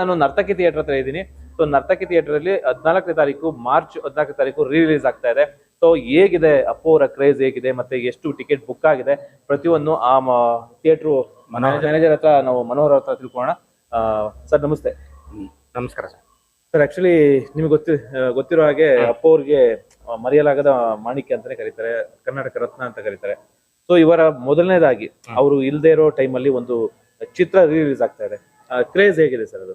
ನಾನು ನರ್ತಕಿ ಥಿಯೇಟರ್ ಹತ್ರ ಇದ್ದೀನಿ. ಸೊ ನರ್ತಕಿ ಥಿಯೇಟರ್ ಅಲ್ಲಿ ಹದಿನಾಲ್ಕನೇ ತಾರೀಕು ಮಾರ್ಚ್ ಹದಿನಾಲ್ಕನೇ ತಾರೀಕು ರಿಲೀಸ್ ಆಗ್ತಾ ಇದೆ. ಸೊ ಹೇಗಿದೆ? ಅಪ್ಪೋರ ಅವರ ಕ್ರೇಜ್ ಹೇಗಿದೆ? ಮತ್ತೆ ಎಷ್ಟು ಟಿಕೆಟ್ ಬುಕ್ ಆಗಿದೆ? ಪ್ರತಿಯೊಂದು ಆ ಥಿಯೇಟರ್ ಮ್ಯಾನೇಜರ್ ಹತ್ರ ನಾವು ಮನೋಹರ್ ಹತ್ರ ತಿಳ್ಕೊಳ್ಳೋಣ. ಸರ್ ನಮಸ್ತೆ. ನಮಸ್ಕಾರ ಸರ್. ಸರ್ ಆಕ್ಚುಲಿ ನಿಮ್ಗೆ ಗೊತ್ತಿ ಗೊತ್ತಿರೋ ಹಾಗೆ ಅಪ್ಪೋರ್ಗೆ ಅವ್ರಿಗೆ ಮರೆಯಲಾಗದ ಮಾಣಿಕ್ಯ ಅಂತಾನೆ ಕರೀತಾರೆ. ಕರ್ನಾಟಕ ರತ್ನ ಅಂತ ಕರೀತಾರೆ. ಸೊ ಇವರ ಮೊದಲನೇದಾಗಿ ಅವರು ಇಲ್ಲದೆ ಇರೋ ಟೈಮಲ್ಲಿ ಒಂದು ಚಿತ್ರ ರಿಲೀಸ್ ಆಗ್ತಾ ಇದೆ. ಕ್ರೇಜ್ ಹೇಗಿದೆ ಸರ್ ಅದು?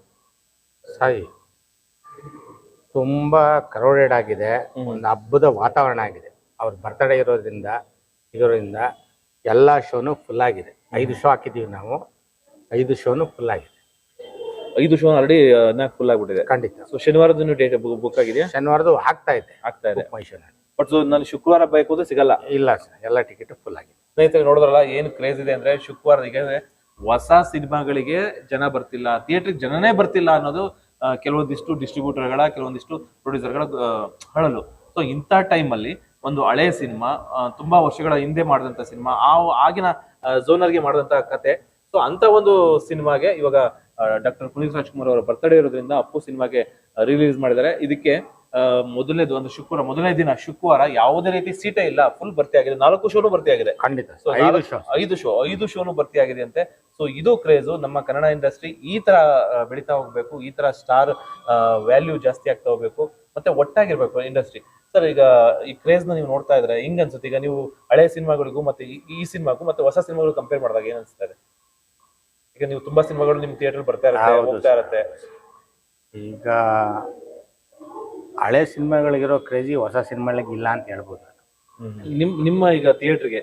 ಸಾಯಿ ತುಂಬಾ ಕ್ರೌಡೆಡ್ ಆಗಿದೆ ಒಂದು ಹಬ್ಬದ ವಾತಾವರಣ ಆಗಿದೆ. ಅವ್ರ ಬರ್ತಡೇ ಇರೋದ್ರಿಂದ ಇರೋದ್ರಿಂದ ಎಲ್ಲ ಶೋನು ಫುಲ್ ಆಗಿದೆ. ಐದು ಶೋ ಹಾಕಿದೀವಿ ನಾವು ಐದು ಶೋನು ಫುಲ್ ಆಗಿದೆ. ಐದು ಶೋ ಆಲ್ರೆಡಿ ಅದನ್ನ ಫುಲ್ ಆಗ್ಬಿಟ್ಟಿದೆ. ಖಂಡಿತ. ಸೊ ಶನಿವಾರದ ಡೇಟ್ ಬುಕ್ ಆಗಿದೆ ಶನಿವಾರದು ಆಗ್ತಾ ಇದೆ. ಆಗ್ತಾ ಇದೆ. ಮೈಸೂರಿನಲ್ಲಿ. ಬಟ್ ನಾನು ಶುಕ್ರವಾರ ಬೈಕ್ ಹೋದ್ರೆ ಸಿಗಲ್ಲ? ಇಲ್ಲ ಸರ್ ಎಲ್ಲ ಟಿಕೆಟ್ ಫುಲ್ ಆಗಿದೆ. ಸ್ನೇಹಿತರೆ ನೋಡಿದ್ರಲ್ಲ ಏನು ಕ್ರೇಜ್ ಇದೆ ಅಂದ್ರೆ ಶುಕ್ರವಾರ ಈಗ ಹೊಸ ಸಿನಿಮಾಗಳಿಗೆ ಜನ ಬರ್ತಿಲ್ಲ ಥಿಯೇಟ್ರಿಗೆ ಜನನೇ ಬರ್ತಿಲ್ಲ ಅನ್ನೋದು ಕೆಲವೊಂದಿಷ್ಟು ಡಿಸ್ಟ್ರಿಬ್ಯೂಟರ್ಗಳ ಕೆಲವೊಂದಿಷ್ಟು ಪ್ರೊಡ್ಯೂಸರ್ಗಳ ಹಳಲು. ಸೊ ಇಂಥ ಟೈಮಲ್ಲಿ ಒಂದು ಹಳೆ ಸಿನಿಮಾ ತುಂಬಾ ವರ್ಷಗಳ ಹಿಂದೆ ಮಾಡಿದಂಥ ಸಿನಿಮಾ, ಆ, ಆಗಿನ ಝೋನರ್ಗೆ ಮಾಡಿದಂಥ ಕತೆ ಸೊ ಅಂತ ಒಂದು ಸಿನಿಮಾಗೆ ಇವಾಗ ಡಾಕ್ಟರ್ ಪುನೀತ್ ರಾಜ್ಕುಮಾರ್ ಅವರ ಬರ್ತ್ಡೇ ಇರೋದ್ರಿಂದ ಅಪ್ಪು ಸಿನಿಮಾಗೆ ರಿಲೀಸ್ ಮಾಡಿದ್ದಾರೆ. ಇದಕ್ಕೆ ಮೊದಲನೇದು ಒಂದು ಶುಕ್ರವಾರ ಮೊದಲನೇ ದಿನ ಶುಕ್ರವಾರ ಯಾವುದೇ ರೀತಿ ಸೀಟೇ ಇಲ್ಲ. ಫುಲ್ ಭರ್ತಿ ಆಗಿದೆ. ನಾಲ್ಕು ಶೋನು ಭರ್ತಿ ಆಗಿದೆ. ಖಂಡಿತ. ಸೊ ಐದು ಶೋ ಐದು ಶೋನು ಭರ್ತಿ ಆಗಿದೆ ಅಂತೆ. ಸೊ ಇದು ಕ್ರೇಜು. ನಮ್ಮ ಕನ್ನಡ ಇಂಡಸ್ಟ್ರಿ ಈ ತರ ಬೆಳಿತಾ ಹೋಗ್ಬೇಕು. ಈ ತರ ಸ್ಟಾರ್ ವ್ಯಾಲ್ಯೂ ಜಾಸ್ತಿ ಆಗ್ತಾ ಹೋಗ್ಬೇಕು. ಮತ್ತೆ ಒಟ್ಟಾಗಿರ್ಬೇಕು ಇಂಡಸ್ಟ್ರಿ. ಸರ್ ಈಗ ಈ ಕ್ರೇಜ್ನ ನೀವು ನೋಡ್ತಾ ಇದ್ರೆ ಹೆಂಗ್ ಅನ್ಸುತ್ತೆ ಈಗ ನೀವು ಹಳೆ ಸಿನಿಮಾಗಳಿಗೂ ಮತ್ತೆ ಈ- ಈ ಸಿನಿಮಾಗೂ ಮತ್ತೆ ಹೊಸ ಸಿನಿಮಾಗಳು ಕಂಪೇರ್ ಮಾಡಿದಾಗ ಏನ್ ಅನ್ಸ್ತಾ ಇದೆ? ಈಗ ನೀವು ತುಂಬಾ ಸಿನಿಮಾಗಳು ನಿಮ್ ಥಿಯೇಟರ್ ಬರ್ತಾ ಇರುತ್ತೆ ಹೌದು ಹೋಗ್ತಾ ಇರುತ್ತೆ. ಈಗ ಹಳೆ ಸಿನಿಮಾಗಳಿಗಿರೋ ಕ್ರೇಜಿ ಹೊಸ ಸಿನಿಮಾಗಳಿಗೆ ಇಲ್ಲ ಅಂತ ಹೇಳ್ಬೋದು ನಿಮ್ ನಿಮ್ಮ ಈಗ ಥಿಯೇಟರ್ಗೆ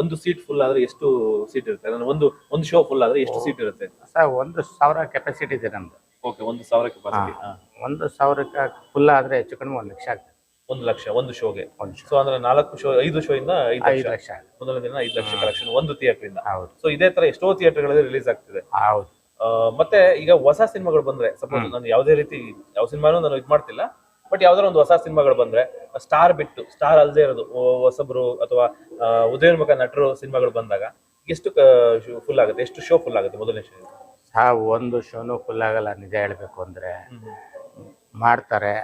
ಒಂದು ಸೀಟ್ ಫುಲ್ ಆದ್ರೆ ಎಷ್ಟು ಸೀಟ್ ಇರುತ್ತೆ? ಒಂದು ಒಂದು ಶೋ ಫುಲ್ ಆದ್ರೆ ಎಷ್ಟು ಸೀಟ್ ಇರುತ್ತೆ? ಸರ್ ಒಂದು ಸಾವಿರ ಕೆಪಾಸಿಟಿ ಇದೆ ನಮ್ದು. ಓಕೆ ಒಂದು ಸಾವಿರ ಕೆಪಾಸಿಟಿ ಒಂದು ಸಾವಿರಕ್ಕೆ ಫುಲ್ ಆದ್ರೆ ಹೆಚ್ಚು ಕಡಿಮೆ ಒಂದು ಲಕ್ಷ ಆಗ್ತದೆ. ಒಂದು ಲಕ್ಷ ಒಂದು ಶೋಗೆ. ಸೊ ಅಂದ್ರೆ ನಾಲ್ಕು ಶೋ ಐದು ಶೋ ಇಂದ ಐದು ಲಕ್ಷ. ಮೊದಲ ದಿನ ಐದು ಲಕ್ಷ ಕಲೆಕ್ಷನ್ ಒಂದು ಥಿಯೇಟರ್ ಇಂದ. ಸೊ ಇದೇ ತರ ಎಷ್ಟೋ ಥಿಯೇಟರ್ಗಳಲ್ಲಿ ರಿಲೀಸ್ ಆಗ್ತಿದೆ. ಮತ್ತೆ ಈಗ ಹೊಸ ಸಿನಿಮಾಗಳು ಬಂದ್ರೆ ಸಪೋಸ್ ನಾನು ಯಾವುದೇ ರೀತಿ ಯಾವ ಸಿನಿಮಾನು ನಾನು ಇದು ಮಾಡ್ತಿಲ್ಲ ಬಟ್ ಯಾವ್ದಾರ ಒಂದು ಹೊಸ ಸಿನಿಮಾಗಳು ಬಂದ್ರೆ ಸ್ಟಾರ್ ಬಿಟ್ಟು ಸ್ಟಾರ್ ಅಲ್ಲದೆ ಇರೋದು ಹೊಸಬ್ರು ಅಥವಾ ಉದಯೋನ್ಮುಖ ನಟರು ಸಿನಿಮಾಗಳು ಬಂದಾಗ ಎಷ್ಟು ಫುಲ್ ಆಗುತ್ತೆ ಎಷ್ಟು ಶೋ ಫುಲ್ ಆಗುತ್ತೆ ಮೊದಲನೇ ಶೋ ಒಂದು ಶೋನು ಫುಲ್ ಆಗಲ್ಲ ನಿಜ ಹೇಳ್ಬೇಕು ಅಂದ್ರೆ. ಮಾಡ್ತಾರೆ.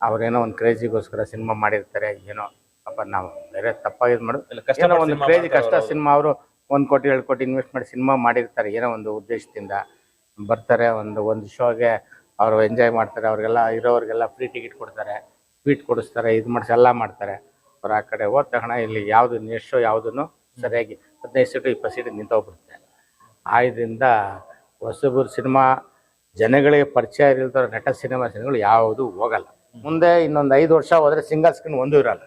ಅವ್ರೇನೋ ಒಂದು ಕ್ರೇಜಿಗೋಸ್ಕರ ಸಿನಿಮಾ ಮಾಡಿರ್ತಾರೆ ಏನೋ ಪಾಪ ನಾವು ಬೇರೆ ತಪ್ಪಾಗಿ ಇದು ಮಾಡು. ಇಲ್ಲ ಏನೋ ಒಂದು ಕ್ರೇಜಿ ಕಷ್ಟ. ಸಿನಿಮಾ ಅವರು ಒಂದು ಕೋಟಿ ಎರಡು ಕೋಟಿ ಇನ್ವೆಸ್ಟ್ ಮಾಡಿ ಸಿನಿಮಾ ಮಾಡಿರ್ತಾರೆ ಏನೋ ಒಂದು ಉದ್ದೇಶದಿಂದ. ಬರ್ತಾರೆ ಒಂದು ಒಂದು ಶೋಗೆ ಅವರು ಎಂಜಾಯ್ ಮಾಡ್ತಾರೆ ಅವ್ರಿಗೆಲ್ಲ ಇರೋರಿಗೆಲ್ಲ ಫ್ರೀ ಟಿಕೆಟ್ ಕೊಡ್ತಾರೆ ಸ್ವೀಟ್ ಕೊಡಿಸ್ತಾರೆ ಇದು ಮಾಡಿಸಿ ಎಲ್ಲ ಮಾಡ್ತಾರೆ. ಅವ್ರು ಆ ಕಡೆ ಹೋದ ತಕ್ಷಣ ಇಲ್ಲಿ ಯಾವುದು ನೆಕ್ಸ್ಟ್ ಶೋ ಯಾವುದನ್ನು ಸರಿಯಾಗಿ ಹದಿನೈದು ಸೀಟು ಇಪ್ಪತ್ತು ಸೀಟು ನಿಂತೋಗ್ಬಿಡುತ್ತೆ. ಆದ್ರಿಂದ ಹೊಸಬರು ಸಿನಿಮಾ ಜನಗಳಿಗೆ ಪರಿಚಯ ಇಲ್ದಿರೋ ನಟ ಸಿನಿಮಾ ಸಿನಿಮಾಗಳು ಯಾವುದು ಹೋಗಲ್ಲ. ಮುಂದೆ ಇನ್ನೊಂದು ಐದು ವರ್ಷ ಹೋದ್ರೆ ಸಿಂಗಲ್ ಸ್ಕ್ರೀನ್ ಒಂದು ಇರಲ್ಲ.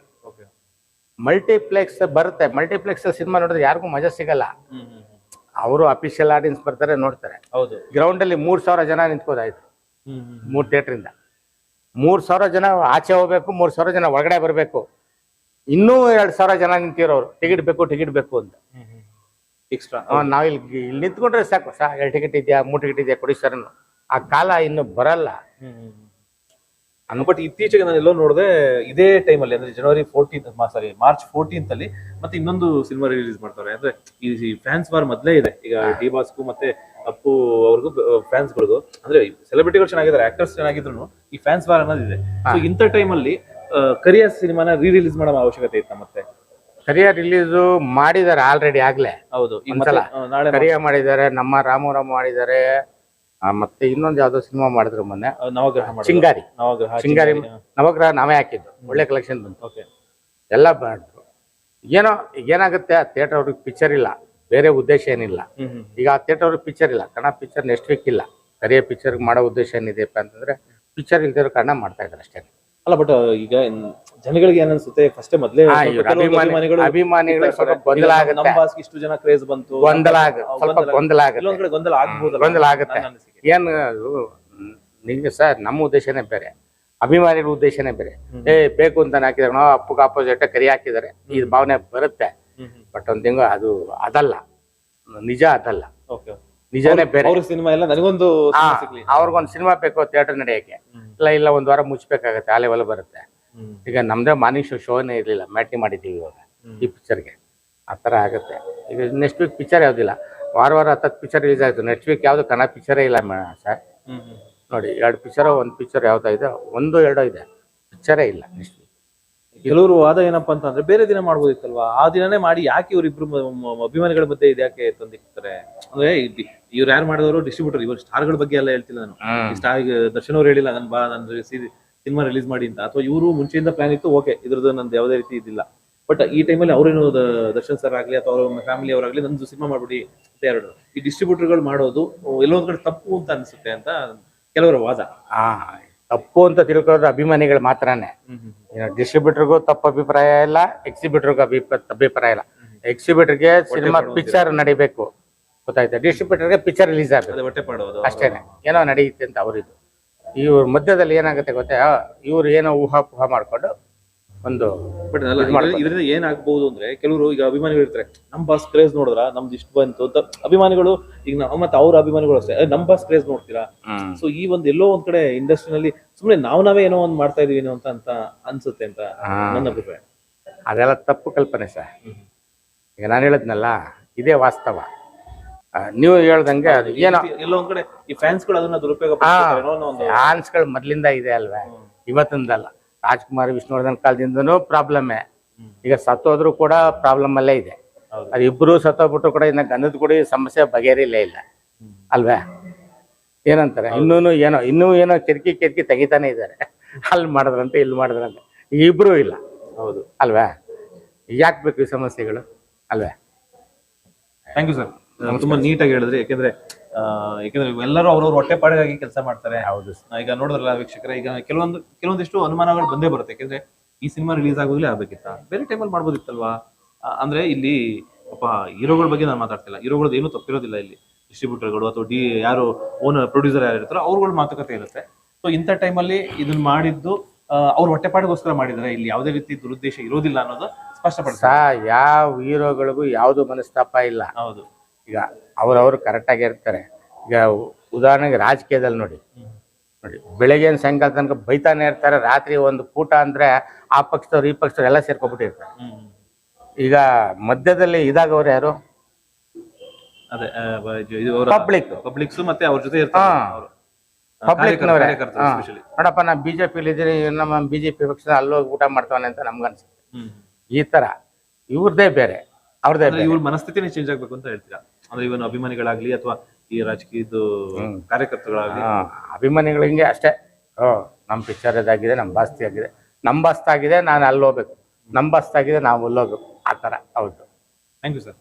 ಮಲ್ಟಿಪ್ಲೆಕ್ಸ್ ಬರುತ್ತೆ. ಮಲ್ಟಿಪ್ಲೆಕ್ಸ್ ಸಿನಿಮಾ ನೋಡಿದ್ರೆ ಯಾರಿಗೂ ಮಜಾ ಸಿಗಲ್ಲ. ಅವರು ಅಫಿಷಿಯಲ್ ಆಡಿಯನ್ಸ್ ಬರ್ತಾರೆ ನೋಡ್ತಾರೆ. ಹೌದು. ಗ್ರೌಂಡ್ ಅಲ್ಲಿ ಮೂರ್ ಸಾವಿರ ಜನ ನಿಂತ್ಕೋದಾಯ್ತು. ಮೂರ್ ಥಿಯೇಟರ್ ಇಂದ. ಮೂರ್ ಸಾವಿರ ಜನ ಆಚೆ ಹೋಗ್ಬೇಕು ಮೂರ್ ಸಾವಿರ ಜನ ಒಳಗಡೆ ಬರಬೇಕು. ಇನ್ನೂ ಎರಡ್ ಸಾವಿರ ಜನ ನಿಂತಿರೋರು. ಟಿಕೆಟ್ ಬೇಕು ಟಿಕೆಟ್ ಬೇಕು ಅಂತ. ಎಕ್ಸ್ಟ್ರಾ ನಾವ್ ಇಲ್ಲಿ ಇಲ್ಲಿ ನಿಂತ್ಕೊಂಡ್ರೆ ಸಾಕು. ಸಾ ಎರಡು ಟಿಕೆಟ್ ಇದೆಯಾ ಮೂರು ಟಿಕೆಟ್ ಇದೆಯಾ ಕೊಡಿ ಸರ್ ಆ ಕಾಲ ಇನ್ನು ಬರಲ್ಲ. ಬಟ್ ಇತ್ತೀಚೆಗೆ ನಾನು ಎಲ್ಲೋ ನೋಡಿದೆ ಇದೇ ಟೈಮಲ್ಲಿ ಅಂದ್ರೆ January fourteen sorry March fourteenth ಅಲ್ಲಿ ಮತ್ತೆ ಇನ್ನೊಂದು ಸಿನಿಮಾ ರಿಲೀಸ್ ಮಾಡ್ತಾರೆ. ಅಂದ್ರೆ ಈ ಫ್ಯಾನ್ಸ್ ಬಾರ್ ಮೊದಲೇ ಇದೆ. ಈಗ ಡಿ ಬಾಸ್ಗೂ ಮತ್ತೆ ಅಪ್ಪು ಅವ್ರಿಗೂ ಫ್ಯಾನ್ಸ್ ಗಳಿಗೂ ಅಂದ್ರೆ ಸೆಲೆಬ್ರಿಟಿಗಳು ಚೆನ್ನಾಗಿದ್ದಾರೆ ಆಕ್ಟರ್ಸ್ ಚೆನ್ನಾಗಿದ್ರು ಈ ಫ್ಯಾನ್ಸ್ ಬಾರ್ ಅನ್ನೋದಿದೆ ಸೊ ಇಂಥ ಟೈಮಲ್ಲಿ ಕರಿಯರ್ ಸಿನಿಮಾನ ರೀ ರಿಲೀಸ್ ಮಾಡೋ ಅವಶ್ಯಕತೆ ಇತ್ತ ಮತ್ತೆ? ಕರಿಯ ರಿಲೀಸ್ ಮಾಡಿದ್ದಾರೆ ಆಲ್ರೆಡಿ ಆಗ್ಲೇ. ಹೌದು. ಕರಿಯ ಮಾಡಿದ್ದಾರೆ ನಮ್ಮ ರಾಮರಾಮ್ ಮಾಡಿದ್ದಾರೆ ಮತ್ತೆ ಇನ್ನೊಂದು ಯಾವ್ದೋ ಸಿನಿಮಾ ಮಾಡಿದ್ರು ಮೊನ್ನೆ. ನವಗ್ರಹ ಮಾಡಿದ್ರು. ಚಿಂಗಾರಿ ನವಗ್ರಹ ಚಿಂಗಾರಿ ನವಗ್ರಹ ನಾವೇ ಹಾಕಿದ್ದು. ಒಳ್ಳೆ ಕಲೆಕ್ಷನ್ ಬಂತು. ಓಕೆ. ಎಲ್ಲ ಮಾಡಿದ್ರು ಏನೋ ಏನಾಗುತ್ತೆ ಆ ಥಿಯೇಟರ್ ಅವ್ರಿಗೆ ಪಿಕ್ಚರ್ ಇಲ್ಲ. ಬೇರೆ ಉದ್ದೇಶ ಏನಿಲ್ಲ. ಹ್ಮ್ ಹ್ಮ್ ಈಗ ಆ ಥಿಯೇಟರ್ ಅವ್ರಿಗೆ ಪಿಕ್ಚರ್ ಇಲ್ಲ. ಕನ್ನಡ ಪಿಕ್ಚರ್ ನೆಕ್ಸ್ಟ್ ವೀಕ್ ಇಲ್ಲ. ಕರಿಯ ಪಿಕ್ಚರ್ ಮಾಡೋ ಉದ್ದೇಶ ಏನಿದೆಯಪ್ಪ ಅಂತಂದ್ರೆ ಪಿಕ್ಚರ್ ಇಲ್ದಿರೋ ಕಾರಣ ಮಾಡ್ತಾ ಇದ್ದಾರೆ ಅಷ್ಟೇ. ಅಲ್ಲ ಬಟ್ ಈಗ ಜನಗಳಿಗೆ ಏನನ್ಸುತ್ತೆ? ಫಸ್ಟ್ ಮೊದಲೇ ಅಭಿಮಾನಿಗಳು ಅಭಿಮಾನಿಗಳು ಸ್ವಲ್ಪ ಗೊಂದಲ ಆಗುತ್ತೆ. ನಮ್ಮ ಬಾಸ್ಗೆ ಇಷ್ಟು ಜನ ಕ್ರೇಜ್ ಬಂತು. ಗೊಂದಲ ಆಗ ಸ್ವಲ್ಪ ಗೊಂದಲ- ಆಗುತ್ತೆ. ಕಡೆ ಗೊಂದಲ ಗೊಂದಲ ಆಗುತ್ತೆ. ಏನು ನಿಜ ಸರ್ ನಮ್ಮ ಉದ್ದೇಶನೇ ಬೇರೆ. ಅಭಿಮಾನಿಗಳ ಉದ್ದೇಶನೇ ಬೇರೆ. ಏ ಬೇಕು ಅಂತ ಹಾಕಿದಾರೆ ನಾವು ಅಪ್ಪಗೆ ಆಪೋಸಿಟ್ ಕರಿ ಹಾಕಿದ್ದಾರೆ ಈ ಭಾವನೆ ಬರುತ್ತೆ. ಬಟ್ ಒಂದ್ ತಿಂಗಳು ಅದು ಅದಲ್ಲ. ನಿಜ ಅದಲ್ಲ. ಓಕೆ ನಿಜನೇ ಬೇರೆ. ಅವ್ರ ಸಿನಿಮಾ ಎಲ್ಲ ನನಗೊಂದು ಸಿಗ್ಲಿ. ಅವ್ರಿಗೊಂದು ಸಿನಿಮಾ ಬೇಕು ಥಿಯೇಟರ್ ನಡೆಯಕ್ಕೆ. ಇಲ್ಲ ಇಲ್ಲ ಒಂದ್ ವಾರ ಮುಚ್ಚಬೇಕಾಗತ್ತೆ ಆ ಲೆವೆಲ್ ಬರುತ್ತೆ. ಈಗ ನಮ್ದೇ ಮಾರ್ನಿಂಗ್ ಶೋ ಶೋನೇ ಇರಲಿಲ್ಲ ಮ್ಯಾಟ್ನಿ ಮಾಡಿದ್ದೀವಿ ಇವಾಗ. ಈ ಪಿಕ್ಚರ್ಗೆ ಆ ಥರ ಆಗುತ್ತೆ. ಈಗ ನೆಕ್ಸ್ಟ್ ವೀಕ್ ಪಿಕ್ಚರ್ ಯಾವುದಿಲ್ಲ? ವಾರ ವಾರ ಹತ್ತತ್ತು ಪಿಕ್ಚರ್ ರಿಲೀಸ್ ಆಯಿತು. ನೆಕ್ಸ್ಟ್ ವೀಕ್ ಯಾವುದು ಕನ್ನಡ ಪಿಕ್ಚರೇ ಇಲ್ಲ ಸರ್. ನೋಡಿ ಎರಡು ಪಿಕ್ಚರ್ ಒಂದು ಪಿಕ್ಚರ್ ಯಾವ್ದೋ ಇದೆ ಒಂದು ಎರಡೋ ಇದೆ. ಪಿಕ್ಚರೇ ಇಲ್ಲ ನೆಕ್ಸ್ಟ್ ಕೆಲವರು ವಾದ ಏನಪ್ಪಾ ಅಂತಂದ್ರೆ ಬೇರೆ ದಿನ ಮಾಡ್ಬೋದಿತ್ತಲ್ವಾ? ಆ ದಿನನೇ ಮಾಡಿ ಯಾಕೆ ಇವ್ರಿಬ್ರು ಅಭಿಮಾನಿಗಳ ಮಧ್ಯೆ ಇದ್ಯಾಕೆ ತಂದಿರ್ತಾರೆ ಅಂದ್ರೆ ಇವ್ರು ಯಾರು ಮಾಡಿದವರು ಡಿಸ್ಟ್ರಿಬ್ಯೂಟರ್ ಇವರು ಸ್ಟಾರ್ಗಳ ಬಗ್ಗೆ ಎಲ್ಲ ಹೇಳ್ತಿಲ್ಲ ನಾನು. ಸ್ಟಾರ್ ದರ್ಶನ್ ಅವ್ರು ಹೇಳಿಲ್ಲ ನನ್ ಬಾ ನನ್ನ ಸಿನಿಮಾ ರಿಲೀಸ್ ಮಾಡಿ ಅಂತ. ಅಥವಾ ಇವರು ಮುಂಚೆಯಿಂದ ಪ್ಲಾನ್ ಇತ್ತು ಓಕೆ ಇದ್ರದ್ದು ನಂದು ಯಾವುದೇ ರೀತಿ ಇದಿಲ್ಲ ಬಟ್ ಈ ಟೈಮಲ್ಲಿ ಅವ್ರೇನು ದರ್ಶನ್ ಸರ್ ಆಗಲಿ ಅಥವಾ ಅವ್ರ ಫ್ಯಾಮಿಲಿ ಅವರಾಗಲಿ ನಂದು ಸಿನಿಮಾ ಮಾಡ್ಬಿಡಿ ಅಂತ ಎರಡು ಈ ಡಿಸ್ಟ್ರಿಬ್ಯೂಟರ್ಗಳು ಮಾಡೋದು ಎಲ್ಲೊಂದ್ ಕಡೆ ತಪ್ಪು ಅಂತ ಅನ್ಸುತ್ತೆ ಅಂತ ಕೆಲವರ ವಾದ. ತಪ್ಪು ಅಂತ ತಿಳ್ಕೊಳ್ಳೋದು ಅಭಿಮಾನಿಗಳು ಮಾತ್ರನೇ. ಡಿಸ್ಟ್ರಿಬ್ಯೂಟರ್ಗೂ ತಪ್ಪು ಅಭಿಪ್ರಾಯ ಇಲ್ಲ ಎಕ್ಸಿಬಿಟರ್ಗೂ ಅಭಿಪ್ರಾಯ ಅಭಿಪ್ರಾಯ ಇಲ್ಲ. ಎಕ್ಸಿಬಿಟರ್ಗೆ ಸಿನಿಮಾ. ಪಿಕ್ಚರ್ ನಡಿಬೇಕು. ಗೊತ್ತಾಯ್ತಾ? ಡಿಸ್ಟ್ರಿಬ್ಯೂಟರ್ಗೆ ಪಿಕ್ಚರ್ ರಿಲೀಸ್ ಪಾಡೋದು ಅಷ್ಟೇನೆ. ಏನೋ ನಡೆಯುತ್ತೆ ಅಂತ ಅವರಿದು. ಇವ್ರ ಮಧ್ಯದಲ್ಲಿ ಏನಾಗುತ್ತೆ ಗೊತ್ತಾ? ಇವ್ರು ಏನೋ ಊಹಾಪೋಹ ಮಾಡ್ಕೊಂಡು ಒಂದು ಬಟ್. ಇದರಿಂದ ಏನ್ ಅಂದ್ರೆ ಕೆಲವರು ಈಗ ಅಭಿಮಾನಿಗಳು ಇರ್ತಾರೆ ನಮ್ ಬಾಸ್ ಕ್ರೇಜ್ ನೋಡಿದ್ರ? ನಮ್ದು ಇಷ್ಟ ಬಂತು ಅಂತ. ಅಭಿಮಾನಿಗಳು ಈಗ ನಾವು ಮತ್ತೆ ಅವ್ರ ಅಭಿಮಾನಿಗಳು ಅಷ್ಟೇ "ಏ, ನಮ್ ಬಾಸ್ ಕ್ರೇಜ್ ನೋಡ್ತೀರಾ? ಸೊ ಈ ಒಂದ್ ಎಲ್ಲೋ ಒಂದ್ ಕಡೆ ಇಂಡಸ್ಟ್ರಿನಲ್ಲಿ ಸುಮ್ನೆ ನಾವ್ ನಾವೇ ಏನೋ ಒಂದ್ ಮಾಡ್ತಾ ಇದೀವಿ ಏನೋ ಅಂತ ಅಂತ ಅನ್ಸುತ್ತೆ ಅಂತ. ನನ್ನ ಅಭಿಪ್ರಾಯ. ಅದೆಲ್ಲ ತಪ್ಪು ಕಲ್ಪನೆ ಸರ್. ಈಗ ನಾನು ಹೇಳಿದ್ನಲ್ಲ ಇದೇ ವಾಸ್ತವ. ನೀವು ಹೇಳ್ದಂಗೆ ಅದು ಏನೋ ಎಲ್ಲೋ ಒಂದ್ ಕಡೆ ಈ ಫ್ಯಾನ್ಸ್ಗಳು ಅದನ್ನ ದುರುಪಯೋಗ ಫ್ಯಾನ್ಸ್ಗಳು ಮೊದ್ಲಿಂದ ಇದೆ ಅಲ್ವಾ? ಇವತ್ತಿಂದಲ್ಲ. ರಾಜ್ಕುಮಾರ್ ವಿಷ್ಣುವರ್ಧನ್ ಕಾಲದಿಂದನು ಪ್ರಾಬ್ಲಮ್ಮೇ ಈಗ ಸತ್ತೋದ್ರು ಕೂಡ ಪ್ರಾಬ್ಲಮ್ ಅಲ್ಲೇ ಇದೆ. ಅದು ಇಬ್ರು ಸತ್ತೋಗ್ಬಿಟ್ರು ಕೂಡ ಇನ್ನ ಗಂಧದ ಕೂಡ ಸಮಸ್ಯೆ ಬಗೆಹರಿಲೇ ಇಲ್ಲ. ಅಲ್ವೇ? ಏನಂತಾರೆ? ಇನ್ನೂ ಏನೋ ಇನ್ನೂ ಏನೋ ಕಿರ್ಕಿ ಕಿರ್ಕಿ ತೆಗಿತಾನೆ ಇದ್ದಾರೆ ಅಲ್ಲಿ ಮಾಡಿದ್ರಂತೆ ಇಲ್ಲಿ ಮಾಡಿದ್ರಂತೆ. ಇಬ್ರು ಇಲ್ಲ. ಹೌದು. ಅಲ್ವಾ? ಯಾಕೆ ಬೇಕು ಈ ಸಮಸ್ಯೆಗಳು? ಅಲ್ವೇ? ಥ್ಯಾಂಕ್ ಯು ಸರ್ ತುಂಬಾ ನೀಟಾಗಿ ಹೇಳಿದ್ರಿ. ಯಾಕೆಂದ್ರೆ ಯಾಕೆಂದ್ರೆ ಎಲ್ಲರೂ ಅವ್ರವ್ರ ಹೊಟ್ಟೆ ಪಾಡಿಗಾಗಿ ಕೆಲಸ ಮಾಡ್ತಾರೆ. ಹೌದು ಈಗ ನೋಡಿದ್ರಲ್ಲ ವೀಕ್ಷಕರ ಈಗ ಕೆಲವೊಂದು ಕೆಲವೊಂದಿಷ್ಟು ಅನುಮಾನಗಳು ಬಂದೇ ಬರುತ್ತೆ. ಯಾಕಂದ್ರೆ ಈ ಸಿನಿಮಾ ರಿಲೀಸ್ ಆಗೋದಿಲ್ಲ ಆಗ್ಬೇಕಿತ್ತ? ಬೇರೆ ಟೈಮಲ್ಲಿ ಮಾಡ್ಬೋದಿತ್ತಲ್ವಾ? ಅಂದ್ರೆ ಇಲ್ಲಿ ಪಾಪ ಹೀರೋಗಳ ಬಗ್ಗೆ ನಾನು ಮಾತಾಡ್ತಿಲ್ಲ ಹೀರೋಗಳದ್ದು ಏನೂ ತಪ್ಪಿರೋದಿಲ್ಲ ಇಲ್ಲಿ. ಡಿಸ್ಟ್ರಿಬ್ಯೂಟರ್ಗಳು ಅಥವಾ ಡಿ ಯಾರು ಓನರ್ ಪ್ರೊಡ್ಯೂಸರ್ ಯಾರು ಇರ್ತಾರೋ ಅವ್ರಗಳ ಮಾತುಕತೆ ಇರುತ್ತೆ. ಸೊ ಇಂಥ ಟೈಮಲ್ಲಿ ಇದನ್ನ ಮಾಡಿದ್ದು ಅವ್ರ ಹೊಟ್ಟೆಪಾಡಿಗೋಸ್ಕರ ಮಾಡಿದ್ದಾರೆ ಇಲ್ಲಿ ಯಾವುದೇ ರೀತಿ ದುರುದ್ದೇಶ ಇರೋದಿಲ್ಲ ಅನ್ನೋದು ಸ್ಪಷ್ಟಪಡಿಸ ಯಾವ ಹೀರೋಗಳಿಗೂ ಯಾವುದು ಮನಸ್ತಾಪ ಇಲ್ಲ. ಹೌದು. ಈಗ ಅವ್ರವ್ರು ಕರೆಕ್ಟಾಗಿ ಇರ್ತಾರೆ. ಈಗ ಉದಾಹರಣೆಗೆ ರಾಜಕೀಯದಲ್ಲಿ ನೋಡಿ. ನೋಡಿ ಬೆಳಗ್ಗೆ ಸಾಯಂಕಾಲ ತನಕ ಬೈತಾನೆ ಇರ್ತಾರೆ. ರಾತ್ರಿ ಒಂದು ಕೂಟ ಅಂದ್ರೆ ಆ ಪಕ್ಷದವ್ರು ಈ ಪಕ್ಷದವ್ರು ಎಲ್ಲ ಸೇರ್ಕೊಬಿಟ್ಟಿರ್ತಾರೆ ಈಗ ಮಧ್ಯದಲ್ಲಿ ಇದಾಗವ್ರು ಯಾರು? ಪಬ್ಲಿಕ್ ಪಬ್ಲಿಕ್ಸ್ ಮತ್ತೆ ಅವ್ರ ಜೊತೆ especially. ನೋಡಪ್ಪ ನಾ ಬಿಜೆಪಿಲಿ ಇದ್ದೀನಿ. ನಮ್ಮ ಬಿಜೆಪಿ ಪಕ್ಷದ ಅಲ್ಲೋಗಿ ಊಟ ಮಾಡ್ತಾವನೆ ಅಂತ ನಮ್ಗನ್ಸುತ್ತೆ ಅನ್ಸುತ್ತೆ. ಈ ತರ. ಇವ್ರದೇ ಬೇರೆ. ಅವ್ರದೇ ಇವ್ರ ಮನಸ್ಥಿತಿನೇ ಚೇಂಜ್ ಆಗ್ಬೇಕು ಅಂತ ಹೇಳ್ತೀರಾ? ಅಂದ್ರೆ ಇವನ್ ಅಭಿಮಾನಿಗಳಾಗ್ಲಿ ಅಥವಾ ಈ ರಾಜಕೀಯದ ಕಾರ್ಯಕರ್ತರುಗಳಾಗ್ಲಿ ಹಾ, ಅಭಿಮಾನಿಗಳಿಗೆ ಅಷ್ಟೇ. ಓ ನಮ್ಮ ಪಿಕ್ಚರ್ ಇದಾಗಿದೆ ನಮ್ಮ ಬಾಸ್ತಿ ಆಗಿದೆ. ನಮ್ಮ ಬಸ್ತಾಗಿದೆ ನಾನು ಅಲ್ಲಿ ಹೋಗ್ಬೇಕು. ನಮ್ಮ ಬಸ್ತಾಗಿದೆ ನಾವು ಅಲ್ಲಿ ಹೋಗ್ಬೇಕು. ಆ ಥರ ಹೌದು. Thank you sir